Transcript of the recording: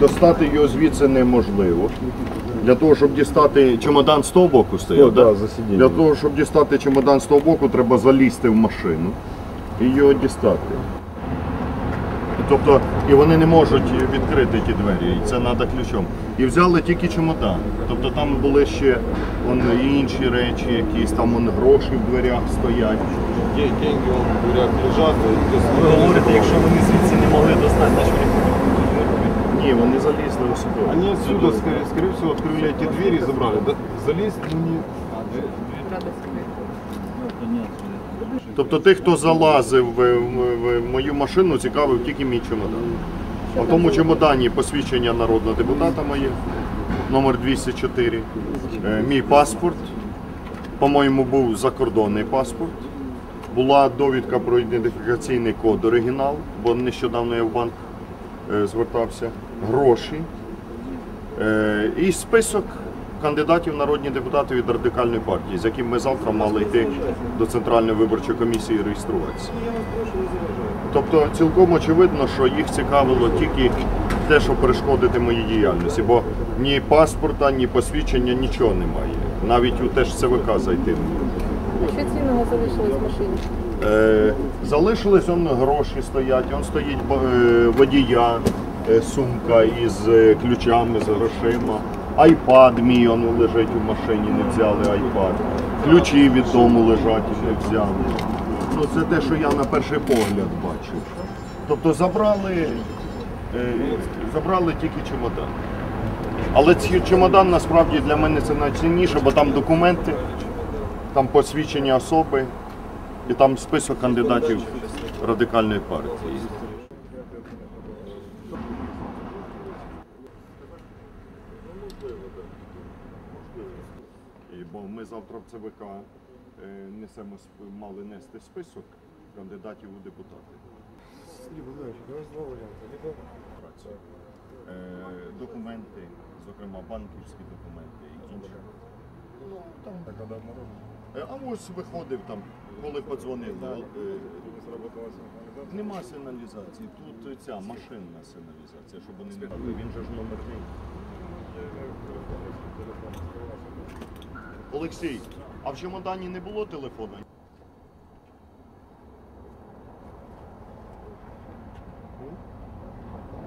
Достати його звідси неможливо. Для того, щоб дістати чемодан з того боку стояв, да? да. Для того, щоб дістати чемодан з того боку, треба залізти в машину і його дістати. Тобто, і вони не можуть відкрити ті двері, і це треба ключом. І взяли тільки чемодан. Тобто там були ще вон, і інші речі, якісь там вон, гроші в дверях стоять. Де- деньги в дверях лежать. Ви говорите, якщо вони звідси не могли достати, значить вони Ні, вони залізли у сюди. Они отсюда, скорее, скорее всего, открыли эти двери и забрали. Да, залезть, ну не... Тобто тих, хто залазив в, мою машину, цікавив тільки мій чемодан. В тому чемодані посвідчення народного депутата моє, номер 204, е, мій паспорт, по-моєму, був закордонний паспорт. Була довідка про ідентифікаційний код оригінал, бо нещодавно я в банк е, звертався, гроші е, і список кандидатів народні депутати від радикальної партії, з яким ми завтра мали йти до Центральної виборчої комісії і реєструватися. Тобто цілком очевидно, що їх цікавило тільки те, що перешкодити моїй діяльності, бо ні паспорта, ні посвідчення, нічого немає. Навіть у те ж ЦВК зайти. Що цінного залишилось в машині? Е, залишились он гроші стоять, он стоїть е, водія, е, сумка із е, ключами, з грошима. Айпад мій он лежить у машині, не взяли айпад. Ключі від дому лежать і не взяли. Ну, це те, що я на перший погляд бачив. Тобто забрали, е, забрали тільки чемодан. Але ці чемодан насправді для мене це найцінніше, бо там документи, там посвідчення особи, і там список кандидатів радикальної партії. І, бо ми завтра в ЦВК е, несемо сп- мали нести список кандидатів у депутати. Е, документи, зокрема банківські документи і інші. Ну, там, Е, А ось виходив там, коли подзвонив. е, Нема сигналізації. Тут ця машинна сигналізація, щоб вони не Він же ж номерний. Олексій, а в чемодані не було телефону?